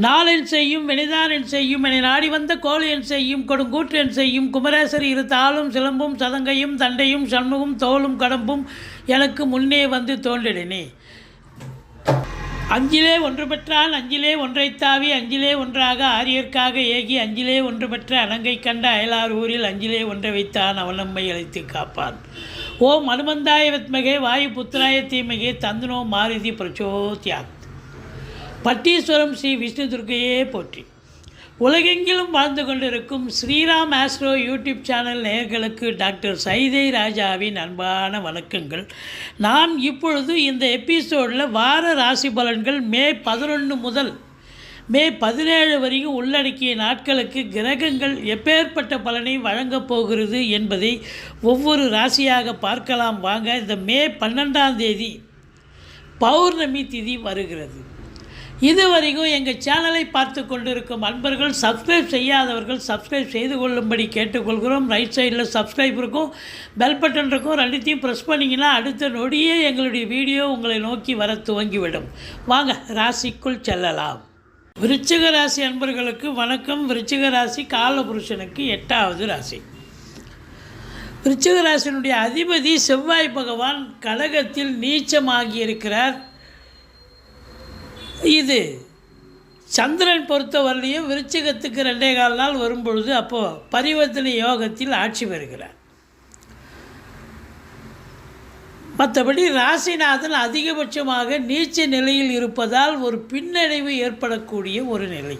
நாளென் செய்யும் வினைதானென் செய்யும் என நாடி வந்த கோழியன் செய்யும் கொடுங்கூற்றன் செய்யும் குமரேசர் இரு தாளும் சிலம்பும் சதங்கையும் தண்டையும் சண்முகம் தோளும் கடம்பும் எனக்கு முன்னே வந்து தோன்றினே அஞ்சிலே ஒன்று பெற்றான் அஞ்சிலே ஒன்றைத் தாவி அஞ்சிலே ஒன்றாக ஆரியர்க்காக ஏகி அஞ்சிலே ஒன்று பெற்ற அலங்கை கண்ட அயலார் ஊரில் அஞ்சிலே ஒன்றை வைத்தான் அவன் நம்மை அழைத்து காப்பான். ஓம் அனுமந்தாய வித்மகே வாயு புத்திராய தீமகே தந்தனோ மாருதி பிரச்சோத்யாக் பட்டீஸ்வரம் ஸ்ரீ விஷ்ணு துர்க்கையே போற்றி. உலகெங்கிலும் வாழ்ந்து கொண்டிருக்கும் ஸ்ரீராம் ஆஸ்ட்ரோ யூடியூப் சேனல் நேயர்களுக்கு டாக்டர் சைதை ராஜாவின் அன்பான வணக்கங்கள். நாம் இப்பொழுது இந்த எபிசோடில் வார ராசி பலன்கள் மே பதினொன்று முதல் மே பதினேழு வரைக்கும் உள்ளடக்கிய நாட்களுக்கு கிரகங்கள் எப்பேற்பட்ட பலனை வழங்கப் போகிறது என்பதை ஒவ்வொரு ராசியாக பார்க்கலாம். வாங்க இந்த மே பன்னெண்டாம் தேதி பௌர்ணமி திதி வருகிறது. இதுவரைக்கும் எங்கள் சேனலை பார்த்து கொண்டிருக்கும் அன்பர்கள் சப்ஸ்கிரைப் செய்யாதவர்கள் சப்ஸ்கிரைப் செய்து கொள்ளும்படி கேட்டுக்கொள்கிறோம். ரைட் சைடில் சப்ஸ்கிரைப் இருக்கும் பெல் பட்டன் இருக்கும். ரெண்டுத்தையும் ப்ரெஸ் பண்ணிங்கன்னா அடுத்த நொடியே எங்களுடைய வீடியோ உங்களை நோக்கி வர துவங்கிவிடும். வாங்க ராசிக்குள் செல்லலாம். விருச்சிக ராசி அன்பர்களுக்கு வணக்கம். விருச்சிக ராசி காலபுருஷனுக்கு எட்டாவது ராசி. விருச்சிக ராசியினுடைய அதிபதி செவ்வாய் பகவான் கடகத்தில் நீச்சமாகி இருக்கிறார். இது சந்திரன் பொறுத்தவரையிலையும் விருச்சிகத்துக்கு ரெண்டே கால் நாள் வரும்பொழுது அப்போது பரிவர்த்தனை யோகத்தில் ஆட்சி பெறுகிறார். மற்றபடி ராசிநாதன் அதிகபட்சமாக நீச்ச நிலையில் இருப்பதால் ஒரு பின்னடைவு ஏற்படக்கூடிய ஒரு நிலை.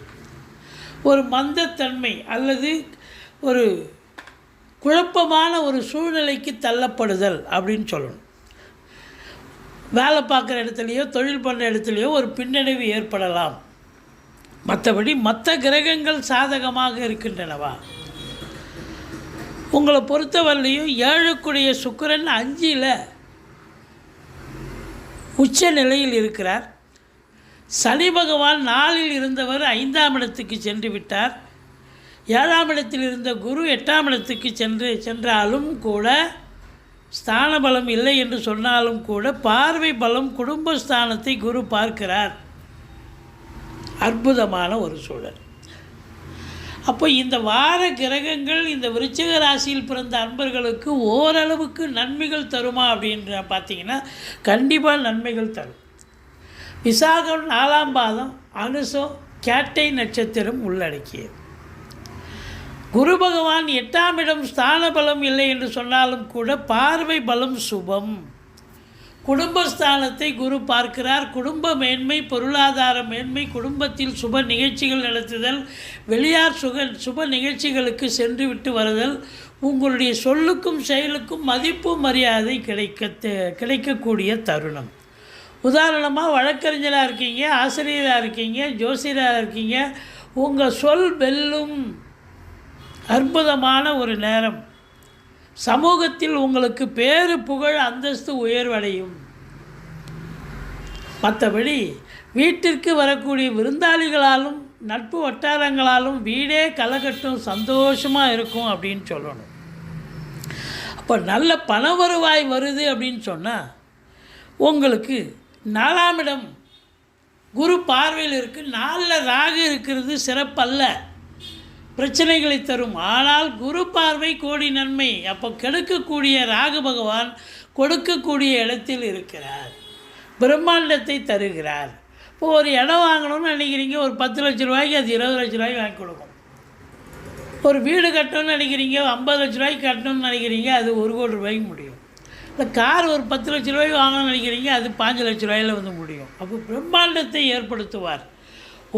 ஒரு மந்தத்தன்மை அல்லது ஒரு குழப்பமான ஒரு சூழ்நிலைக்கு தள்ளப்படுதல் அப்படின்னு சொல்லணும். வேலை பார்க்குற இடத்துலையோ தொழில் பண்ணுற இடத்துலையோ ஒரு பின்னடைவு ஏற்படலாம். மற்றபடி மற்ற கிரகங்கள் சாதகமாக இருக்கின்றனவா? உங்களை பொறுத்தவரையிலையும் ஏழுக்குடைய சுக்கிரன் அஞ்சில் உச்ச நிலையில் இருக்கிறார். சனி பகவான் நாளில் இருந்தவர் ஐந்தாம் இடத்துக்கு சென்று விட்டார். ஏழாம் இடத்தில் இருந்த குரு எட்டாம் இடத்துக்கு சென்று சென்றாலும் கூட ஸ்தான பலம் இல்லை என்று சொன்னாலும் கூட பார்வை பலம் குடும்பஸ்தானத்தை குரு பார்க்கிறார். அற்புதமான ஒரு சூழல். அப்போ இந்த வார கிரகங்கள் இந்த விருச்சிக ராசியில் பிறந்த அன்பர்களுக்கு ஓரளவுக்கு நன்மைகள் தருமா அப்படின்ற பார்த்தீங்கன்னா கண்டிப்பாக நன்மைகள் தரும். விசாகம் நாலாம் பாதம் அனுசம் கேட்டை நட்சத்திரம் உள்ளடக்கியது. குரு பகவான் எட்டாம் இடம் ஸ்தான பலம் இல்லை என்று சொன்னாலும் கூட பார்வை பலம் சுபம். குடும்பஸ்தானத்தை குரு பார்க்கிறார். குடும்ப மேன்மை பொருளாதார மேன்மை குடும்பத்தில் சுப நிகழ்ச்சிகள் நடத்துதல் வெளியார் சுக சுப நிகழ்ச்சிகளுக்கு சென்று விட்டு வருதல் உங்களுடைய சொல்லுக்கும் செயலுக்கும் மதிப்பு மரியாதை கிடைக்க கிடைக்கக்கூடிய தருணம். உதாரணமாக வழக்கறிஞராக இருக்கீங்க ஆசிரியராக இருக்கீங்க ஜோசியராக இருக்கீங்க உங்கள் சொல் வெல்லும் அற்புதமான ஒரு நேரம். சமூகத்தில் உங்களுக்கு பேரு புகழ் அந்தஸ்து உயர்வடையும். மற்றபடி வீட்டிற்கு வரக்கூடிய விருந்தாளிகளாலும் நட்பு வட்டாரங்களாலும் வீடே கலகட்டும் சந்தோஷமாக இருக்கும் அப்படின்னு சொல்லணும். அப்போ நல்ல பண வருவாய் வருது அப்படின்னு சொன்னால் உங்களுக்கு நாலாம் இடம் குரு பார்வையில் இருக்குது நாலில் ராகு இருக்கிறது சிறப்பல்ல. பிரச்சனைகளை தரும். ஆனால் குரு பார்வை கோடி நன்மை. அப்போ கெடுக்கக்கூடிய ராகு பகவான் கொடுக்கக்கூடிய இடத்தில் இருக்கிறார். பிரம்மாண்டத்தை தருகிறார். இப்போ ஒரு இடம் வாங்கணும்னு நினைக்கிறீங்க ஒரு பத்து லட்ச ரூபாய்க்கு அது இருபது லட்ச ரூபாய்க்கு வாங்கி கொடுக்கும். ஒரு வீடு கட்டணும்னு நினைக்கிறீங்க ஐம்பது லட்ச ரூபாய்க்கு கட்டணும்னு நினைக்கிறீங்க அது ஒரு கோடி ரூபாய்க்கு முடியும். இல்லை கார் ஒரு பத்து லட்ச ரூபாய்க்கு வாங்கணும்னு நினைக்கிறீங்க அது பாஞ்சு லட்ச ரூபாயில் வந்து முடியும். அப்போ பிரம்மாண்டத்தை ஏற்படுத்துவார்.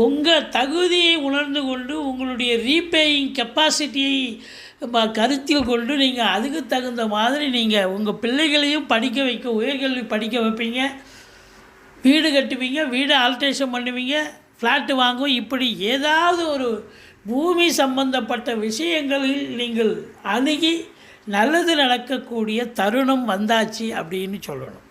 உங்கள் தகுதியை உணர்ந்து கொண்டு உங்களுடைய ரீபேயிங் கெப்பாசிட்டியை கருத்தில் கொண்டு நீங்கள் அதுக்கு தகுந்த மாதிரி நீங்கள் உங்கள் பிள்ளைகளையும் படிக்க வைக்க உயர்கல்வி படிக்க வைப்பீங்க. வீடு கட்டுவீங்க வீடு ஆல்ட்ரேஷன் பண்ணுவீங்க ஃப்ளாட்டு வாங்குவோம். இப்படி ஏதாவது ஒரு பூமி சம்பந்தப்பட்ட விஷயங்களில் நீங்கள் அணுகி நல்லது நடக்கக்கூடிய தருணம் வந்தாச்சு அப்படின்னு சொல்லணும்.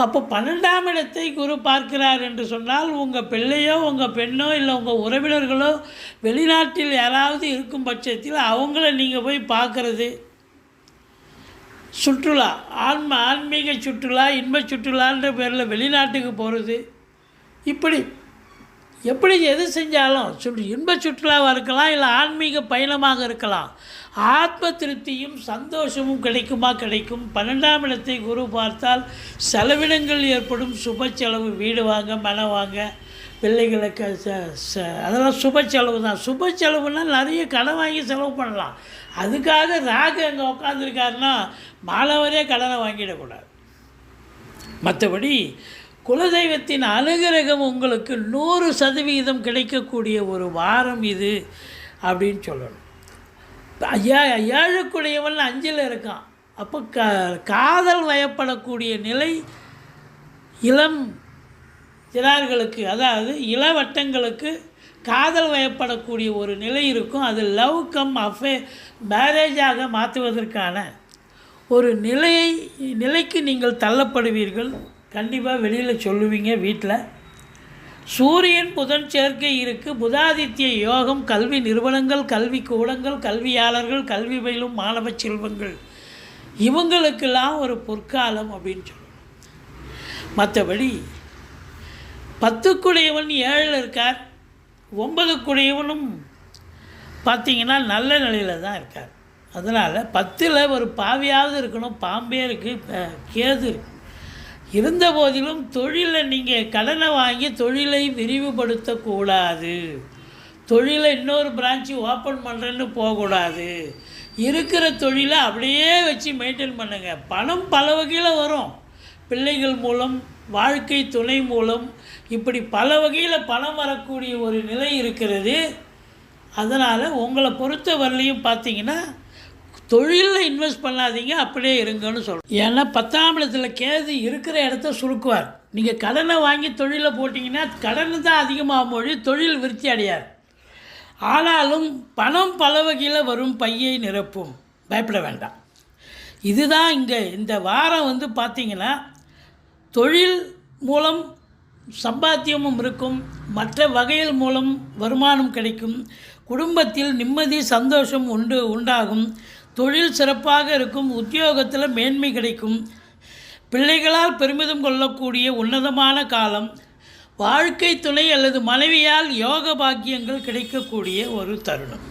அப்போ பன்னெண்டாம் இடத்தை குரு பார்க்கிறார் என்று சொன்னால் உங்கள் பிள்ளையோ உங்கள் பெண்ணோ இல்லை உங்கள் உறவினர்களோ வெளிநாட்டில் யாராவது இருக்கும் பட்சத்தில் அவங்கள நீங்கள் போய் பார்க்குறது. சுற்றுலா ஆன்ம ஆன்மீக சுற்றுலா இன்ப சுற்றுலான்ற பேரில் வெளிநாட்டுக்கு போகிறது இப்படி எப்படி எது செஞ்சாலும் சுற்று இன்ப சுற்றுலாவாக இருக்கலாம் இல்லை ஆன்மீக பயணமாக இருக்கலாம். ஆத்ம திருப்தியும் சந்தோஷமும் கிடைக்குமா கிடைக்கும். பன்னெண்டாம் இடத்தை குரு பார்த்தால் செலவினங்கள் ஏற்படும். சுப செலவு வீடு வாங்க மன வாங்க பிள்ளைகளுக்கு ச- ச- அதெல்லாம் சுப செலவு தான். சுப செலவுனா நிறைய கடன் வாங்கி செலவு பண்ணலாம். அதுக்காக ராகு அங்கே உட்காந்துருக்காருன்னா மாணவரே கடனை வாங்கிடக்கூடாது. மற்றபடி குலதெய்வத்தின் அனுகிரகம் உங்களுக்கு நூறு சதவீதம் கிடைக்கக்கூடிய ஒரு வாரம் இது அப்படின்னு சொல்லணும். ஐயா ஏழுக்குடையவன் அஞ்சில் இருக்கான். அப்போ க காதல் வயப்படக்கூடிய நிலை இளம் சிறார்களுக்கு அதாவது இளவட்டங்களுக்கு காதல் வயப்படக்கூடிய ஒரு நிலை இருக்கும். அது லவ் கம் அஃபே மேரேஜாக மாற்றுவதற்கான ஒரு நிலையை நிலைக்கு நீங்கள் தள்ளப்படுவீர்கள். கண்டிப்பாக வெளியில் சொல்லுவீங்க வீட்டில் சூரியன் புதன் சேர்க்கை இருக்குது புதாதித்ய யோகம் கல்வி நிறுவனங்கள் கல்வி கூடங்கள் கல்வியாளர்கள் கல்வி பயிலும் மாணவ செல்வங்கள். இவங்களுக்கெல்லாம் ஒரு பொற்காலம் அப்படின்னு சொல்லணும் மற்றபடி பத்துக்குடையவன் ஏழில் இருக்கார். ஒன்பதுக்குடையவனும் பார்த்தீங்கன்னா நல்ல நிலையில் தான் இருக்கார். அதனால் பத்தில் ஒரு பாவியாவது இருக்கணும். பாம்பே இருக்குது கேது இருக்குது இருந்த போதிலும் தொழிலை நீங்கள் கடனை வாங்கி தொழிலை விரிவுபடுத்தக்கூடாது. தொழிலை இன்னொரு பிரான்ச்சு ஓப்பன் பண்ணுறேன்னு போகக்கூடாது. இருக்கிற தொழிலை அப்படியே வச்சு மெயின்டைன் பண்ணுங்கள் பணம் பல வகையில் வரும். பிள்ளைகள் மூலம் வாழ்க்கை துணை மூலம் இப்படி பல வகையில் பணம் வரக்கூடிய ஒரு நிலை இருக்கிறது. அதனால் உங்களை பொறுத்த வரலையும் பார்த்தீங்கன்னா தொழிலில் இன்வெஸ்ட் பண்ணாதீங்க அப்படியே இருங்கன்னு சொல்கிறோம் ஏன்னா பத்தாம் இடத்துல கேது இருக்கிற இடத்த சுருக்குவார். நீங்கள் கடனை வாங்கி தொழிலை போட்டிங்கன்னா கடன் தான் அதிகமாகும் மொழி தொழில் விருத்தி அடையாது ஆனாலும் பணம் பல வகையில் வரும் பையை நிரப்பும். பயப்பட வேண்டாம். இதுதான் இங்கே இந்த வாரம் வந்து பார்த்திங்கன்னா தொழில் மூலம் சம்பாத்தியமும் இருக்கும் மற்ற வகைகள் மூலம் வருமானம் கிடைக்கும் குடும்பத்தில் நிம்மதி சந்தோஷம் உண்டு உண்டாகும். தொழில் சிறப்பாக இருக்கும் உத்தியோகத்தில் மேன்மை கிடைக்கும். பிள்ளைகளால் பெருமிதம் கொள்ளக்கூடிய உன்னதமான காலம். வாழ்க்கை துணை அல்லது மனைவியால் யோக பாக்கியங்கள் கிடைக்கக்கூடிய ஒரு தருணம்.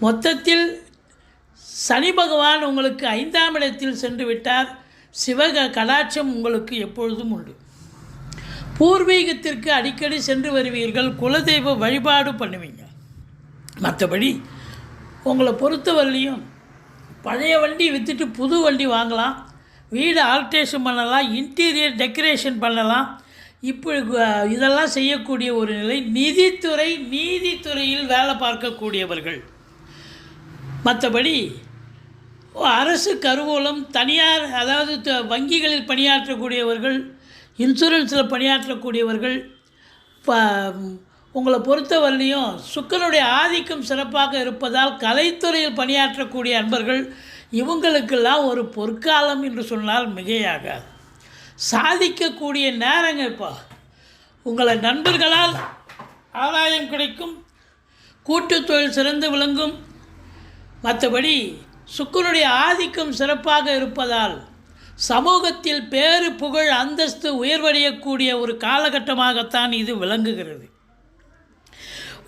மொத்தத்தில் சனி பகவான் உங்களுக்கு ஐந்தாம் இடத்தில் சென்று விட்டார். சிவக கடாட்சம் உங்களுக்கு எப்பொழுதும் உண்டு. பூர்வீகத்திற்கு அடிக்கடி சென்று வருவீர்கள். குலதெய்வ வழிபாடு பண்ணுவீங்க. மற்றபடி உங்களை பொறுத்தவரையிலையும் பழைய வண்டி விற்றுட்டு புது வண்டி வாங்கலாம். வீடு ஆல்ட்ரேஷன் பண்ணலாம் இன்டீரியர் டெக்கரேஷன் பண்ணலாம். இப்போ இதெல்லாம் செய்யக்கூடிய ஒரு நிலை நிதித்துறை நீதித்துறையில் வேலை பார்க்கக்கூடியவர்கள். மற்றபடி அரசு கருவூலம் தனியார் அதாவது த- வங்கிகளில் பணியாற்றக்கூடியவர்கள் இன்சூரன்ஸில் பணியாற்றக்கூடியவர்கள் ப உங்களை பொறுத்தவரையிலையும் சுக்கரனுடைய ஆதிக்கம் சிறப்பாக இருப்பதால் கலைத்துறையில் பணியாற்றக்கூடிய அன்பர்கள் இவங்களுக்கெல்லாம் ஒரு பொற்காலம் என்று சொன்னால் மிகையாகாது. சாதிக்கக்கூடிய நேரங்க இப்போ உங்களை நண்பர்களால் ஆதாயம் கிடைக்கும் கூட்டு தொழில் சிறந்து விளங்கும். மற்றபடி சுக்கரனுடைய ஆதிக்கம் சிறப்பாக இருப்பதால் சமூகத்தில் பேறு புகழ் அந்தஸ்து உயர்வடையக்கூடிய ஒரு காலகட்டமாகத்தான் இது விளங்குகிறது.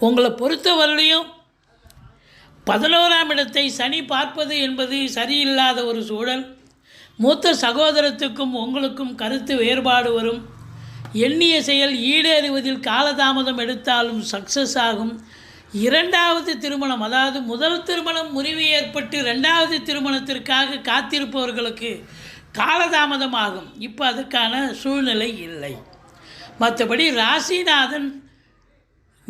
உங்களை பொறுத்தவரையிலையும் பதினோராம் இடத்தை சனி பார்ப்பது என்பது சரியில்லாத ஒரு சூழல். மூத்த சகோதரத்துக்கும் உங்களுக்கும் கருத்து வேறுபாடு வரும். எண்ணிய செயல் ஈடேறுவதில் காலதாமதம் எடுத்தாலும் சக்ஸஸ் ஆகும். இரண்டாவது திருமணம் அதாவது முதல் திருமணம் முறிவு ஏற்பட்டு ரெண்டாவது திருமணத்திற்காக காத்திருப்பவர்களுக்கு காலதாமதம் ஆகும் இப்போ அதுக்கான சூழ்நிலை இல்லை. மற்றபடி ராசிநாதன்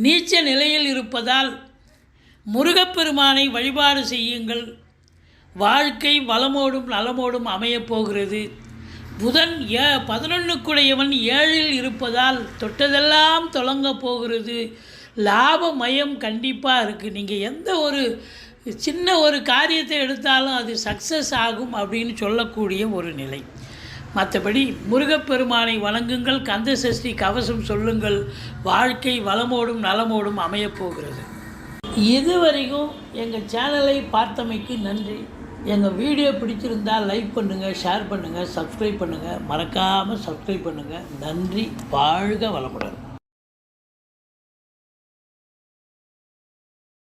நீச்ச நிலையில் இருப்பதால் முருகப்பெருமானை வழிபாடு செய்யுங்கள். வாழ்க்கை வளமோடும் நலமோடும் அமையப் போகிறது. புதன் ஏ பதினொன்றுக்குடையவன் ஏழில் இருப்பதால் தொட்டதெல்லாம் தொடங்கப் போகிறது. லாபமயம் கண்டிப்பாக இருக்குது நீங்கள் எந்த ஒரு சின்ன ஒரு காரியத்தை எடுத்தாலும் அது சக்ஸஸ் ஆகும் அப்படின்னு சொல்லக்கூடிய ஒரு நிலை. மற்றபடி முருகப்பெருமானை வணங்குங்கள் கந்த சஷ்டி கவசம் சொல்லுங்கள் வாழ்க்கை வளமோடும் நலமோடும் அமையப்போகிறது இதுவரைக்கும் எங்கள் சேனலை பார்த்தமைக்கு நன்றி. எங்கள் வீடியோ பிடிச்சிருந்தால் லைக் பண்ணுங்கள் ஷேர் பண்ணுங்கள் சப்ஸ்கிரைப் பண்ணுங்கள் மறக்காமல் சப்ஸ்கிரைப் பண்ணுங்கள் நன்றி வாழ்க வளமுடன்.